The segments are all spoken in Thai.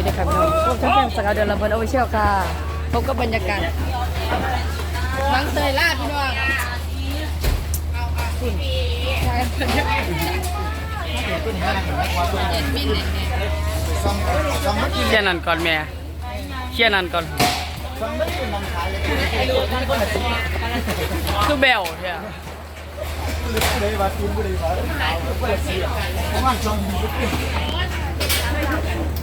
วัสดีค่ะพี่น้องพวกช่างเพลงสกาวเดือนลำเพลินโอเชียลค่ะพบกับบรรยากาศมังเตยลาดพี่น้องคุณใช่เจ็ดมิลลิเมตรเชี่ยนันก่อนแม่เชี่ยนันก่อนคือเบลเนี่ย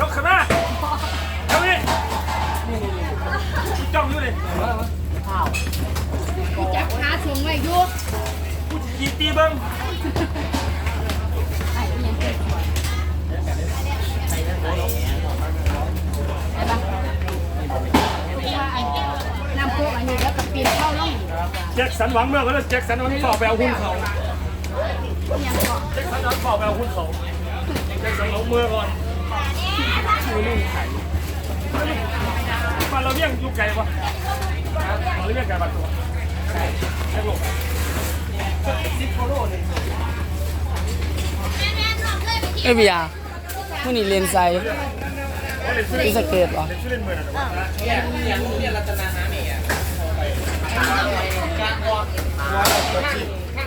ยกขึ้นมาเร็วนี่จ้องอยู่เลยจับขาสูงไว้อยู่กูจะกีตีเบิ้งน้ำโคกอันนี้แล้วก็ปีนเข้าล่องแจ็คสันหวังเมื่อก็แล้วแจ็คสันหวังฝ่อไปเอาหุ้นเขาแจ็คสันหวังฝ่อไปเอาหุ้นเขาแจ็คสันหวังเมื่อก่อน บ้านเราเลี้ยงอยู่ไกลปะเราเลี้ยงไกลบ้านตัวแจ็คโลกเอ้ยพี่ยามื่อนี้เรียนไซที่สเกตเหรอชื่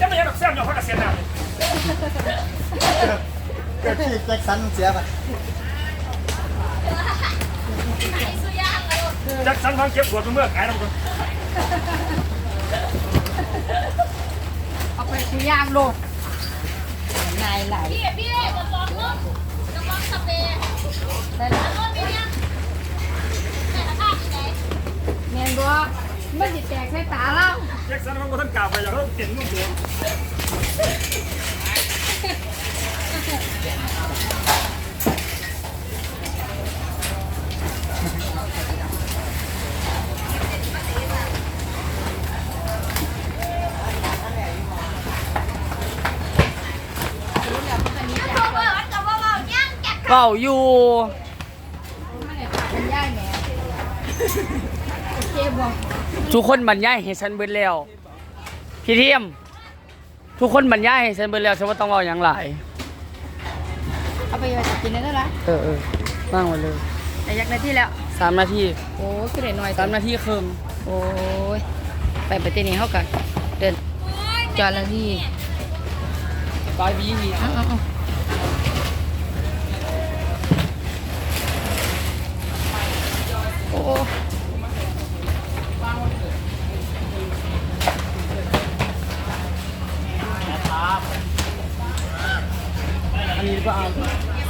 จะไม่ยังหรอกแซมยอมพักเกษียณแล้วเกิดที่แจ็คสันเสียไปแจ็คสันหวังเก็บขวดเมื่อขายแล้วกันเอาไปคุยยางโลดนายไหลพี่พี่กระป๋องรถกระป๋องสเปรย์ได้ละรถพี่เนี่ยแต่ละภาพที่ไหนเมียนบัวมันจิแตกใส่ตาเรา แจ็คสันหวังก็ท่านกล่าวไปอย่างเขาเก่งนุ่มตัวเบาอยู่ เป็นย่ายแหม่เจ็บบ่ทุกคนบรรยายให้ฉันเบิดแล้วพี่เทียม ทุกคนบรรยายให้ฉันเบิดแล้วฉันว่าต้องเอาอย่างหลายเอาไปไว้กินได้แล้วล่ะเออเออว่างไว้เลยแต่ยักนาทีแล้ว สามนาทีโอ้คือได้น้อยสามนาทีครึ่งโอ้ยไปประเทศนี้เฮากันเดินจอดละที่ปลายบีนี่เอาเอาเอาโอ้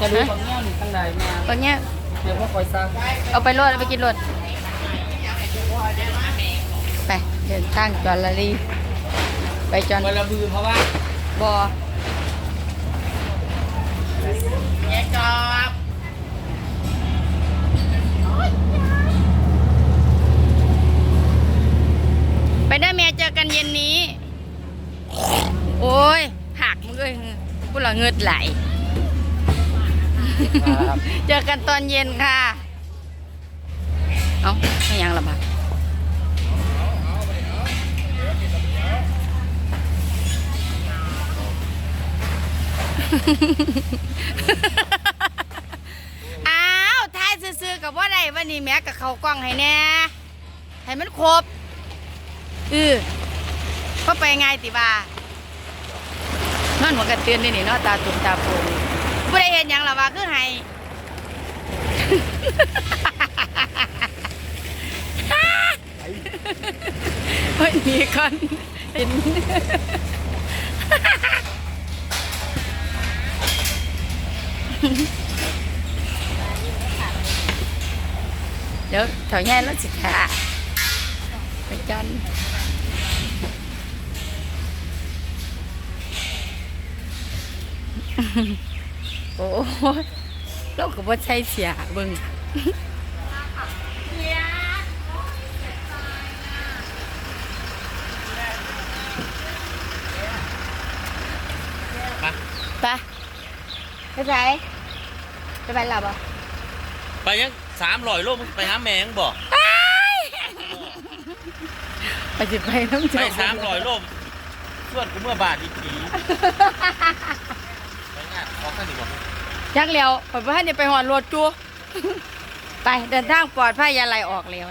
จะดูตรงนี้นี่ตั้งใดมาตอนเนี้ยเดี๋ยวพ่อคอยซักเอาไปรถเอาไปกินรถไปเดินทางจอดละลีไปจอดเวลาบือเพราะว่าบอแยกจอบไปได้เมียเจอกันเย็นนี้ โอ้ยหักมึงเลยพูดละเงิดไหล เจอกันตอนเย็นค่ะ เอ้าไม่ยังละบาดอ้าวทายซื้อๆกับว่าได้วันนี้แม่กับเขากล้องให้แน่ให้มันครบเออก็ไปไงติบานอนหัวกระเตือนนี่นี่เนาะตาตุ่มตาโปง ไม่ได้เห็นหยังหรอว่าคือให้ เฮ้ยหนีก่อนเห็น เดี๋ยวถอยแง่แล้วสิค่ะไปจัน โอ้ยเราก็บ่ใช่เสียเบิ่งไปไปไหนไปไปหลับอะไปยังสามร้อยโลมึงไปหาแมงบอกไปจิไปน้ำไปเจ้าสามร้อยโลส่วนกูเมื่อบาทอีกทีไปงานขอข้างนี้บอก ยักเร็วไปบ้านเนี่ยไปหอนรถจู ไปเดินทางปลอดภัยอยาไหลออกเร็ว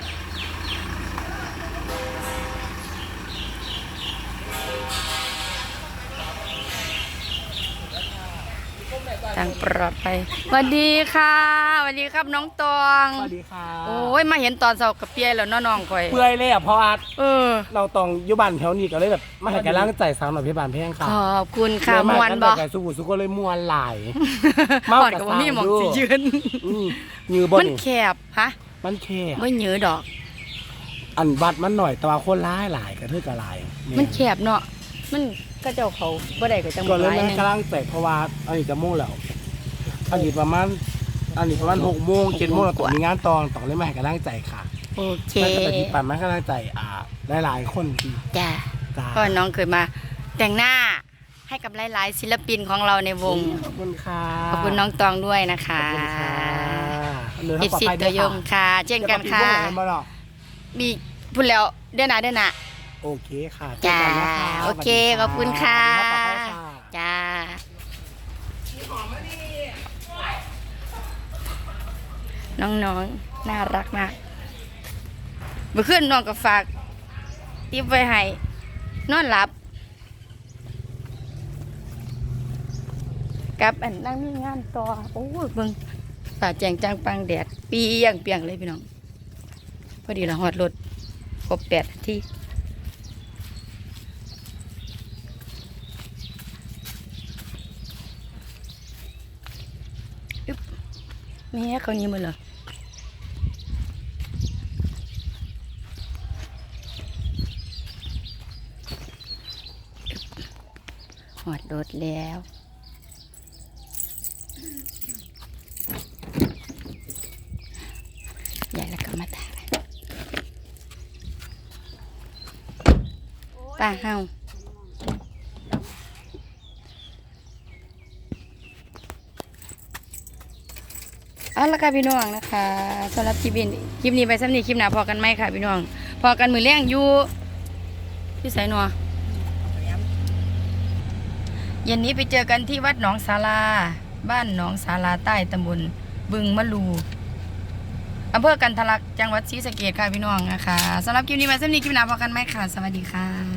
ทางปลอดภัยสวัสดีค่ะสวัสดีครับน้องตองสวัสดีค่ะโอ้ยมาเห็นตอนเสาร์กับเปียแล้วเน้อน้องคอยเปื่อยเลยอะเพราะว่าเออ เราต้องอยุบันแถวนี้ก็เลยแบบมาให้กำลังใจสาวหน่อยพี่บานเพียงขค่ะอบคุณค่ะเลยมวนบ่กันไก่สุกุสุก็เลยมวนหลายหเมาอดกับกับว่ามีหมองสาวสิอยู่ยืนอืมยือบนมันแคบฮะมันแค่ไม่เหนือดอก อันบัดมันหน่อยแต่ว่าคนร้ายหลายกระเทือกกระลาย มันแคบเนาะมัน ก็เจ้าเขาบ่ได้ก็จังก็บ่เลยหลายแม่หนึงกำลังใจเพราะว่าอันนี้จะโมงแล้ว อันนี้ประมาณ อันนี้ประมาณหกโมงเจ็ดโมงเราต้องมีงานตอนต้องเลยมาให้กำลังใจค่ะโอเคแม่ก็ปฏิบัติมาให้กำลังใจอ่าหลายๆคนที่จ้าจ้าเพราะน้องเคยมาแต่งหน้าให้กับหลายๆศิลปินของเราในวง ขอบคุณค่ะขอบคุณน้องตองด้วยนะคะ ขอบคุณค่ะเดินเอทางฟปลอดซีภัยตัด้ววยยงค่ะค่ะ เช่นกันค่ะ เดี๋ยวกับพี่พวกเราเห็นบ่หรอมีพูดแล้วเดือนหน้าเดือนหน้า โอเคค่ะเจอจ้ากันนะคะโอเคสวัสดีขอบคุณค่ะเดินทางปลอดภัยค่ะ จ้า น้องๆ น่ารักมากเมื่อคืนน้องก็ฝากติปไว้ให้ นอนหลับกับอันนั่งมีงานต่อ โอ้ยเบิ่งตาแจงจังปังแดด เปียงเปียงเลยพี่น้อง พอดีเราหอดรถครบแปดนาที่ มีให้เขานี้หมดเหรอหอดรถแล้วใหญ่แล้วก็มาตาป้าเฮา เอา ละค่ะพี่น้องนะคะสำหรับคลิปนี้คลิปนี้ไปซ้ำนี้คลิปหน้าพอกันไหมค่ะพี่น้อง พอกันมือเลี้ยงอยู่พี่สายนัวเย็นนี้ไปเจอกันที่วัดหนองศาลา บ้านหนองศาลาใต้ตำบลบึงมะลูอำเภอกันทะลักจังหวัดศรีสะเกษค่ะพี่น้องนะคะสำหรับคลิปนี้ไปซ้ำนี้คลิปหน้าพอกันไหมค่ะ สวัสดีค่ะ